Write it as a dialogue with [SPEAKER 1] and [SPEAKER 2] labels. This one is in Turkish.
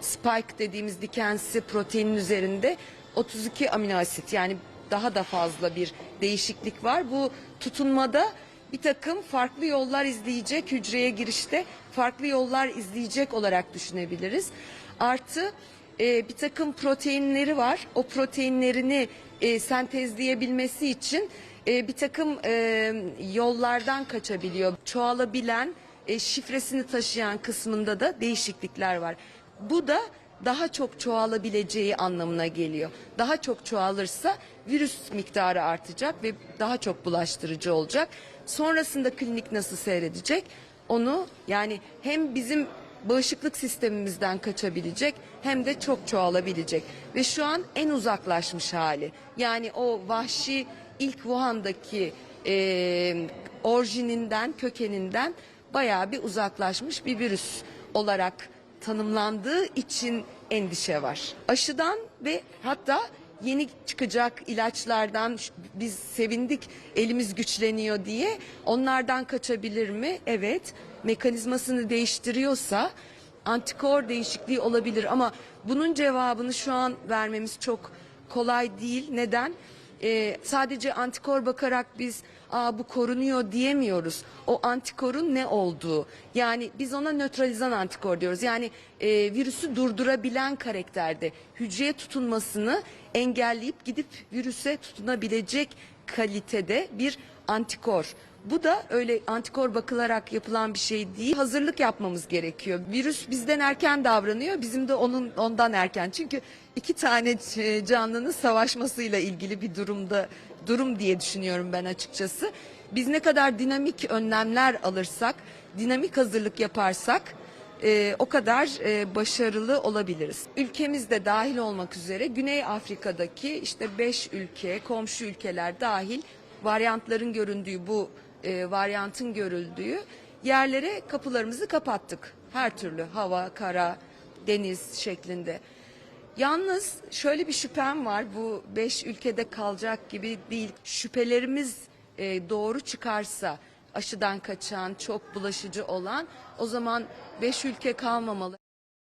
[SPEAKER 1] Spike dediğimiz dikensi proteinin üzerinde 32 amino asit yani daha da fazla bir değişiklik var. Bu tutunmada bir takım farklı yollar izleyecek hücreye girişte farklı yollar izleyecek olarak düşünebiliriz. Artı e, bir takım proteinleri var. O proteinlerini e, sentezleyebilmesi için e, bir takım e, yollardan kaçabiliyor. Çoğalabilen, e, şifresini taşıyan kısmında da değişiklikler var. Bu da daha çok çoğalabileceği anlamına geliyor. Daha çok çoğalırsa virüs miktarı artacak ve daha çok bulaştırıcı olacak. Sonrasında klinik nasıl seyredecek? Onu yani hem bizim bağışıklık sistemimizden kaçabilecek hem de çok çoğalabilecek. Ve şu an en uzaklaşmış hali. Yani o vahşi ilk Wuhan'daki e, orijininden, kökeninden bayağı bir uzaklaşmış bir virüs olarak tanımlandığı için endişe var. Aşıdan ve hatta yeni çıkacak ilaçlardan biz sevindik elimiz güçleniyor diye onlardan kaçabilir mi? Evet. Mekanizmasını değiştiriyorsa antikor değişikliği olabilir ama bunun cevabını şu an vermemiz çok kolay değil. Neden? Ee, sadece antikor bakarak biz Aa, bu korunuyor diyemiyoruz. O antikorun ne olduğu. Yani biz ona nötralizan antikor diyoruz. Yani e, virüsü durdurabilen karakterde hücreye tutunmasını engelleyip gidip virüse tutunabilecek kalitede bir antikor. Bu da öyle antikor bakılarak yapılan bir şey değil. Hazırlık yapmamız gerekiyor. Virüs bizden erken davranıyor, bizim de onun ondan erken. Çünkü iki tane e, canlının savaşmasıyla ilgili bir durumda durum diye düşünüyorum ben açıkçası. Biz ne kadar dinamik önlemler alırsak, dinamik hazırlık yaparsak e, o kadar e, başarılı olabiliriz. Ülkemiz de dahil olmak üzere Güney Afrika'daki işte 5 ülke, komşu ülkeler dahil varyantların göründüğü bu e, varyantın görüldüğü yerlere kapılarımızı kapattık. Her türlü hava, kara, deniz şeklinde. Yalnız şöyle bir şüphem var. Bu beş ülkede kalacak gibi değil. Şüphelerimiz e, doğru çıkarsa aşıdan kaçan, çok bulaşıcı olan o zaman beş ülke kalmamalı.